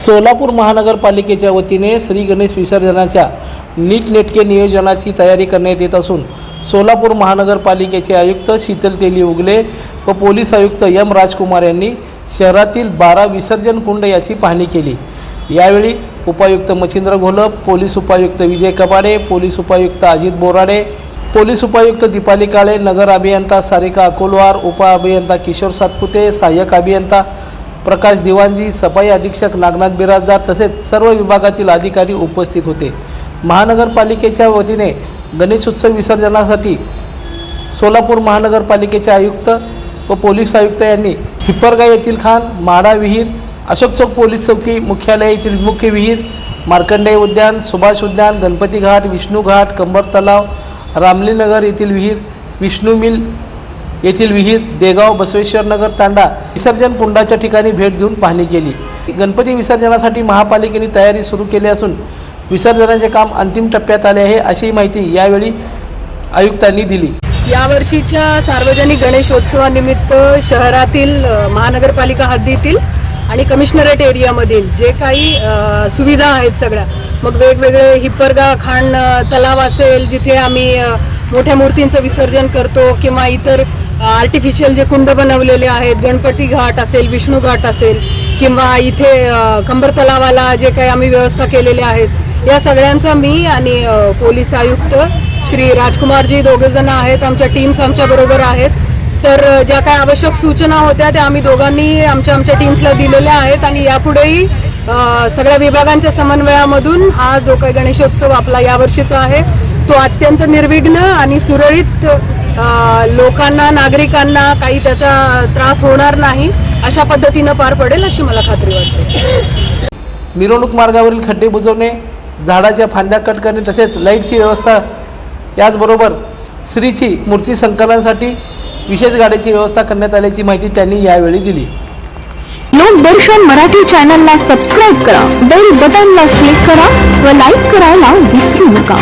सोलापूर महानगरपालिकेच्या वतीने श्री गणेश विसर्जनाच्या नीटनेटके नियोजनाची तयारी करण्यात येत असून सोलापूर महानगरपालिकेचे आयुक्त शीतल तेली उगले व पोलीस आयुक्त एम राजकुमार यांनी शहरातील बारा विसर्जन कुंड याची पाहणी केली. यावेळी उपायुक्त मच्छिंद्र घोलप पोलीस उपायुक्त विजय कबाडे पोलीस उपायुक्त अजित बोराडे पोलीस उपायुक्त दीपाली काळे नगर अभियंता सारिका अकोलवार उप अभियंता किशोर सातपुते सहाय्यक अभियंता प्रकाश दिवानजी सफाई अधीक्षक नागनाथ बिराजदार तसेच सर्व विभागातील अधिकारी उपस्थित होते. महानगरपालिकेच्या वतीने गणेशोत्सव विसर्जनासाठी सोलापूर महानगरपालिकेचे आयुक्त व पोलीस आयुक्त यांनी हिप्परगा येथील खान माडा विहीर अशोक चौक पोलीस चौकी मुख्यालय येथील मुख्य विहीर मार्कंडेय उद्यान सुभाष उद्यान गणपती घाट विष्णू घाट कंबर तलाव रामलीनगर येथील विहीर विष्णू मिल येथील विहीर देगाव बसवेश्वर नगर तांडा विसर्जन कुंडाच्या ठिकाणी भेट देऊन पाहणी केली. गणपती विसर्जनासाठी महापालिकेने तयारी सुरू केली असून विसर्जनाचे काम अंतिम टप्प्यात आले आहे अशी माहिती यावेळी आयुक्तांनी दिली. यावर्षीच्या सार्वजनिक गणेशोत्सवानिमित्त शहरातील महानगरपालिका हद्दीतील आणि कमिशनरेट एरियामधील जे काही सुविधा आहेत सगळ्या मग वेगवेगळे हिप्परगा खाण तलाव असेल जिथे आम्ही मोठ्या मूर्तींचं विसर्जन करतो किंवा इतर आर्टिफिशियल जे कुंड बनवलेले आहेत गणपती घाट असेल विष्णू घाट असेल किंवा इथे कंबर तलावाला जे काही आम्ही व्यवस्था केलेल्या आहेत या सगळ्यांचा मी आणि पोलीस आयुक्त श्री राजकुमारजी दोघेजण आहेत आमच्या टीम्स आमच्याबरोबर आहेत. तर ज्या काही आवश्यक सूचना होत्या त्या आम्ही दोघांनी आमच्या आमच्या टीम्सला दिलेल्या आहेत आणि यापुढेही सगळ्या विभागांच्या समन्वयामधून हा जो काही गणेशोत्सव आपला यावर्षीचा आहे तो अत्यंत निर्विघ्न आणि सुरळीत लोकांना नागरिकांना काही त्याचा त्रास होणार नाही अशा पद्धतीनं पार पडेल अशी मला खात्री वाटते. मिरवणूक मार्गावरील खड्डे बुजवणे झाडाच्या फांद्या कट करणे तसेच लाईटची व्यवस्था याचबरोबर स्त्रीची मूर्ती संकलनासाठी विशेष गाड्याची व्यवस्था करण्यात आल्याची माहिती त्यांनी यावेळी दिली. लोकदर्शन मराठी चॅनलला सबस्क्राईब करा बेल बटनला क्लिक करा व लाईक करायला विसरू नका.